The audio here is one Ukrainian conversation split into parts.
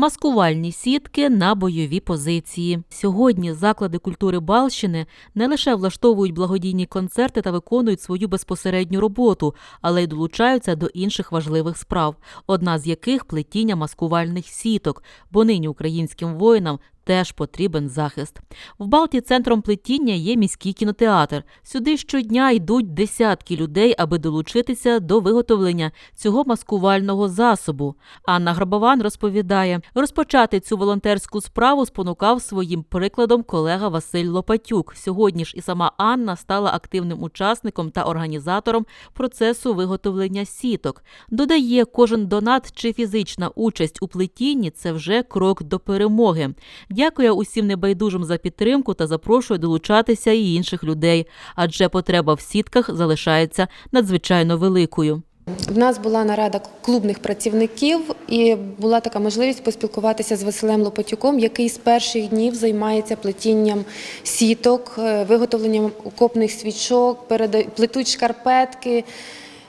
маскувальні сітки на бойові позиції. Сьогодні заклади культури Балщини не лише влаштовують благодійні концерти та виконують свою безпосередню роботу, але й долучаються до інших важливих справ, одна з яких плетіння маскувальних сіток, бо нині українським воїнам теж потрібен захист. В Балті центром плетіння є міський кінотеатр. Сюди щодня йдуть десятки людей, аби долучитися до виготовлення цього маскувального засобу. Анна Грабован розповідає, розпочати цю волонтерську справу спонукав своїм прикладом колега Василь Лопатюк. Сьогодні ж і сама Анна стала активним учасником та організатором процесу виготовлення сіток. Додає, кожен донат чи фізична участь у плетінні це вже крок до перемоги. Дякує усім небайдужим за підтримку та запрошує долучатися і інших людей, адже потреба в сітках залишається надзвичайно великою. В нас була нарада клубних працівників, і була така можливість поспілкуватися з Василем Лопатюком, який з перших днів займається плетінням сіток, е, виготовленням окопних свічок, плетуть шкарпетки,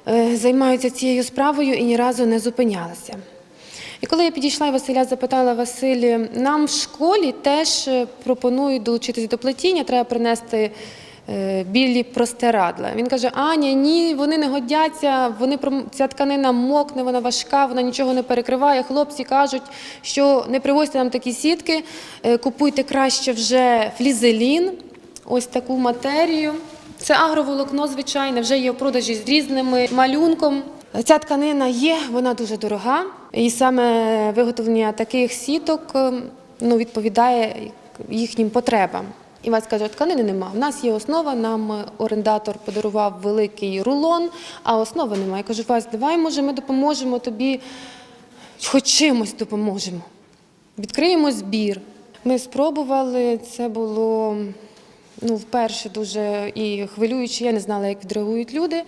е, займаються цією справою і ні разу не зупинялися. І коли я підійшла і Василя запитала Василь, нам в школі теж е, пропонують долучитися до плетіння, треба принести е, білі простирадла. Він каже: Аня, ні, вони не годяться, вони ця тканина мокне, вона важка, вона нічого не перекриває. Хлопці кажуть, що не привозьте нам такі сітки, е, купуйте краще вже флізелін, ось таку матерію. Це агроволокно звичайне, вже є в продажі з різними малюнком. Ця тканина є, вона дуже дорога, і саме виготовлення таких сіток е, ну, відповідає їхнім потребам. І вас каже, тканини нема. У нас є основа, нам е, орендатор подарував великий рулон, а основи немає. Я кажу, Вась, давай, може, ми допоможемо тобі, хоч чимось допоможемо. Відкриємо збір. Ми спробували, це було ну, вперше дуже і хвилююче, я не знала, як відреагують люди.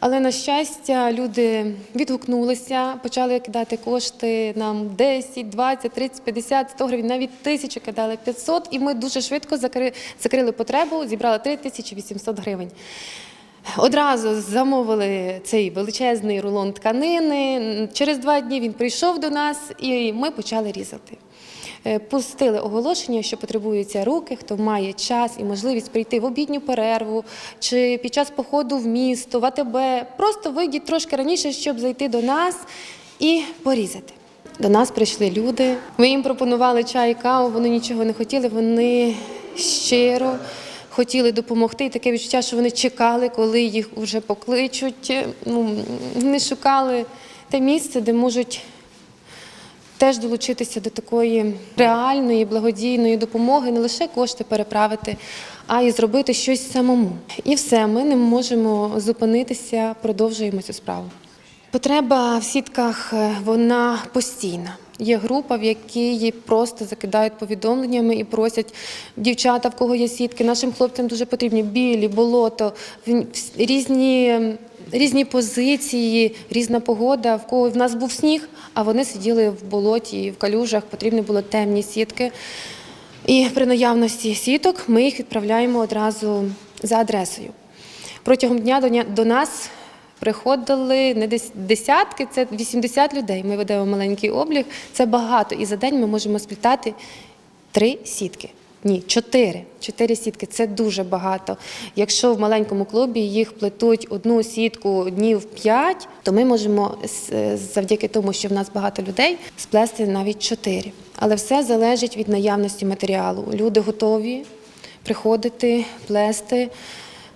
Але на щастя, люди відгукнулися, почали кидати кошти нам 10, 20, 30, 50, 100 гривень, навіть тисячу кидали 500, і ми дуже швидко закри- закрили потребу, зібрали 3800 гривень. Одразу замовили цей величезний рулон тканини. Через два дні він прийшов до нас, і ми почали різати. Е, Пустили оголошення, що потребуються руки, хто має час і можливість прийти в обідню перерву чи під час походу в місто, в АТБ. Просто вийдіть трошки раніше, щоб зайти до нас і порізати. До нас прийшли люди. Ми їм пропонували чай, каву, вони нічого не хотіли. Вони щиро хотіли допомогти. І таке відчуття, що вони чекали, коли їх вже покличуть. Ну, вони шукали те місце, де можуть теж долучитися до такої реальної благодійної допомоги, не лише кошти переправити, а й зробити щось самому. І все, ми не можемо зупинитися, продовжуємо цю справу. Потреба в сітках е, вона постійна. Є група, в якій просто закидають повідомленнями і просять дівчата, в кого є сітки. Нашим хлопцям дуже потрібні білі, болото, різні, різні позиції, різна погода. В кого в нас був сніг, а вони сиділи в болоті, в калюжах. Потрібні були темні сітки. І при наявності сіток ми їх відправляємо одразу за адресою. Протягом дня до нас приходили не дес- десятки, це 80 людей. Ми ведемо маленький облік. Це багато. І за день ми можемо сплітати три сітки. Ні, чотири. Чотири сітки це дуже багато. Якщо в маленькому клубі їх плетуть одну сітку днів п'ять, то ми можемо завдяки тому, що в нас багато людей, сплести навіть чотири. Але все залежить від наявності матеріалу. Люди готові приходити, плести.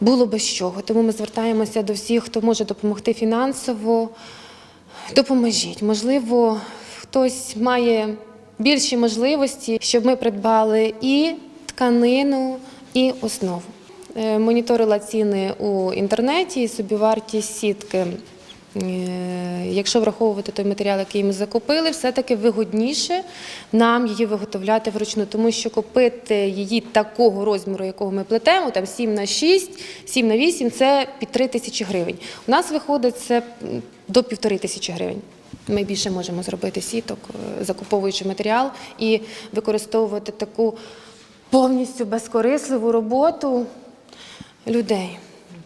Було без чого. Тому ми звертаємося до всіх, хто може допомогти фінансово. Допоможіть. Можливо, хтось має більші можливості, щоб ми придбали і тканину, і основу. Е, Моніторила ціни у інтернеті, і собівартість сітки. Е, Якщо враховувати той матеріал, який ми закупили, все-таки вигодніше нам її виготовляти вручну, тому що купити її такого розміру, якого ми плетемо, там 7 на 6, 7 на 8, це під 3 тисячі гривень. У нас виходить це до півтори тисячі гривень. Ми більше можемо зробити сіток, е, закуповуючи матеріал і використовувати таку повністю безкорисливу роботу людей.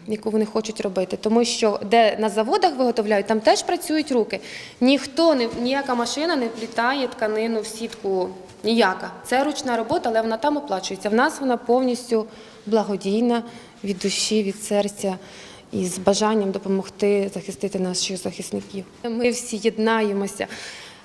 яку вони хочуть робити. Тому що де на заводах виготовляють, там теж працюють руки. Ніхто не ніяка машина не плітає тканину в сітку. Ніяка. Це ручна робота, але вона там оплачується. В нас вона повністю благодійна від душі, від серця і з бажанням допомогти захистити наших захисників. Ми всі єднаємося.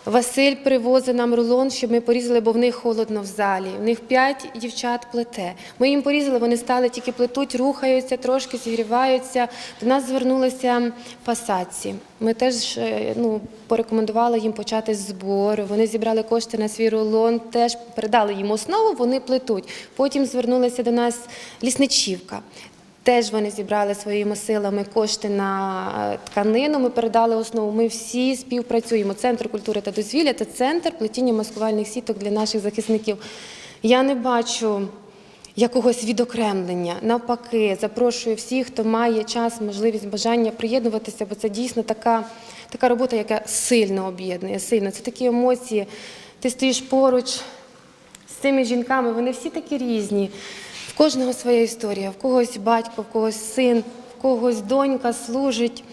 Василь привозить нам рулон, щоб ми порізали, бо в них холодно в залі. В них п'ять дівчат плете. Ми їм порізали, вони стали тільки плетуть, рухаються, трошки зігріваються. До нас звернулися пасаці. Ми теж е, ну, порекомендували їм почати з збору. Вони зібрали кошти на свій рулон, теж передали їм основу, вони плетуть. Потім звернулася до нас лісничівка. Теж вони зібрали своїми силами кошти на е, тканину. Ми передали основу. Ми всі співпрацюємо. Центр культури та дозвілля це центр плетіння маскувальних сіток для наших захисників. Я не бачу якогось відокремлення. Навпаки, запрошую всіх, хто має час, можливість, бажання приєднуватися, бо це дійсно така, така робота, яка сильно об'єднує. Сильно це такі емоції. Ти стоїш поруч з цими жінками, вони всі такі різні. Кожного своя історія, в когось батько, в когось син, в когось донька служить.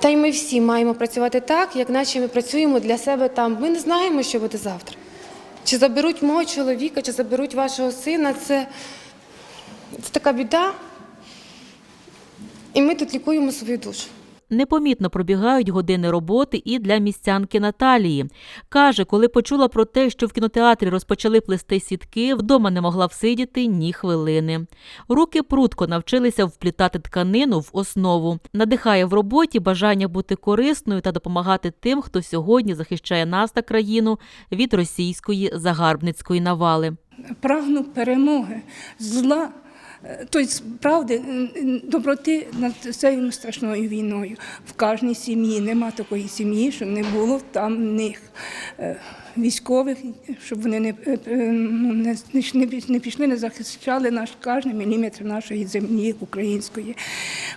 Та й ми всі маємо працювати так, як наче ми працюємо для себе там. Ми не знаємо, що буде завтра. Чи заберуть мого чоловіка, чи заберуть вашого сина, це, це така біда. І ми тут лікуємо свою душу. Непомітно пробігають години роботи і для містянки Наталії. Каже, коли почула про те, що в кінотеатрі розпочали плести сітки, вдома не могла всидіти ні хвилини. Руки прутко навчилися вплітати тканину в основу. Надихає в роботі бажання бути корисною та допомагати тим, хто сьогодні захищає нас та країну від російської загарбницької навали. прагну перемоги, зла, тобто правди, доброти над цією страшною війною. В кожній сім'ї нема такої сім'ї, щоб не було там них е, військових, щоб вони не, е, ну, не, не, пішли, не захищали наш кожен міліметр нашої землі української.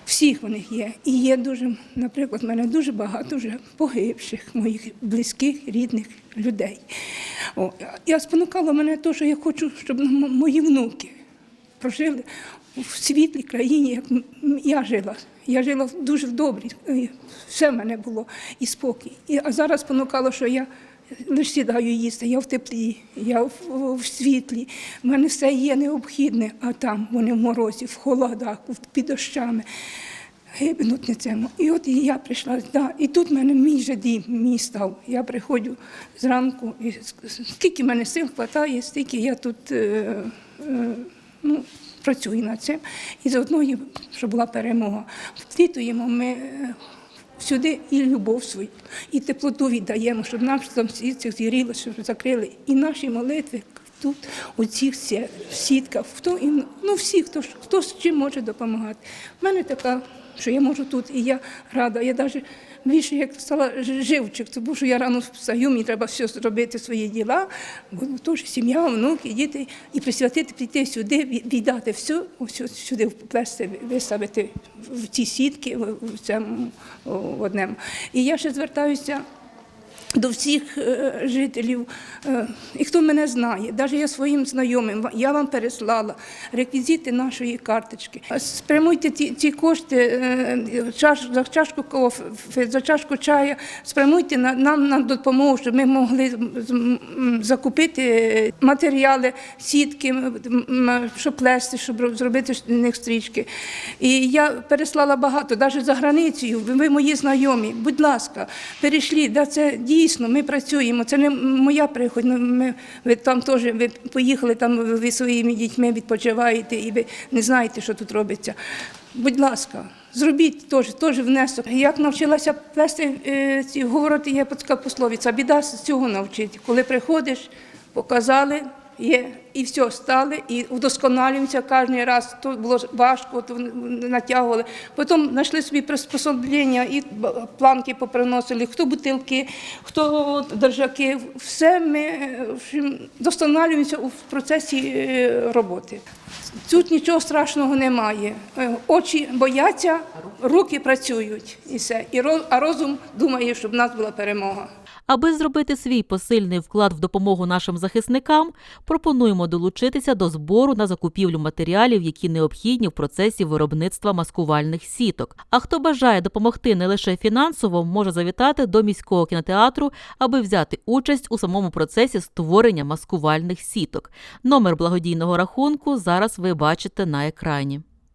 Всіх в них є. І є дуже, наприклад, в мене дуже багато вже погибших моїх близьких, рідних людей. О, я спонукала мене те, що я хочу, щоб мої внуки прожили в світлій країні, як я жила. Я жила дуже в добрій, е, все в мене було і спокій. А зараз спонукало, що я лише сідаю їсти, я в теплі, я в, в- світлі, в мене все є необхідне, а там вони в морозі, в холодах, під дощами. Гибнуть на цьому. І от я прийшла, да, і тут в мене мій же дім, мій став. Я приходжу зранку, і скільки в мене сил вистачає, стільки я тут е, е, ну, працюю над цим. І заодно, щоб була перемога. Вплітуємо ми е, сюди і любов свою, і теплоту віддаємо, щоб нам там всі це згоріло, щоб закрили. І наші молитви тут, у цих сітках, хто і ну всі, хто хто з чим може допомагати. У мене така, що я можу тут, і я рада. Я навіть більше як стала живчик, тому що я рано встаю, мені треба все зробити свої діла, бо теж сім'я, внуки, діти, і присвятити, прийти сюди, ві- віддати все, ось сюди вплести, виставити в ці сітки, в цьому в одному. І я ще звертаюся до всіх е, жителів, е, і хто мене знає, навіть я своїм знайомим, я вам переслала реквізити нашої карточки. Спрямуйте ті, ці кошти е, за чашку кофе, за чашку чаю, спрямуйте на, нам на допомогу, щоб ми могли закупити матеріали, сітки, щоб плести, щоб зробити з них стрічки. І я переслала багато, навіть за границею. Ви мої знайомі. Будь ласка, перейшліть. Да, це дійсно, ми працюємо. Це не моя приходь. ну, Ми, ви там теж ви поїхали, там ви своїми дітьми відпочиваєте і ви не знаєте, що тут робиться. Будь ласка. Зробіть теж, теж внесок. Як навчилася плести е, ці говорити, є така пословиця, біда з цього навчить. Коли приходиш, показали, є, і все, стали, і вдосконалюємося кожен раз. То було важко, то натягували. Потім знайшли собі приспособлення, і планки поприносили, хто бутилки, хто держаки. Все ми е, в вдосконалюємося процесі е, роботи. Тут нічого страшного немає. Е, Очі бояться, руки працюють і все. І а розум думає, щоб в нас була перемога. Аби зробити свій посильний вклад в допомогу нашим захисникам, пропонуємо долучитися до збору на закупівлю матеріалів, які необхідні в процесі виробництва маскувальних сіток. А хто бажає допомогти не лише фінансово, може завітати до міського кінотеатру, аби взяти участь у самому процесі створення маскувальних сіток. Номер благодійного рахунку зараз ви бачите на екрані.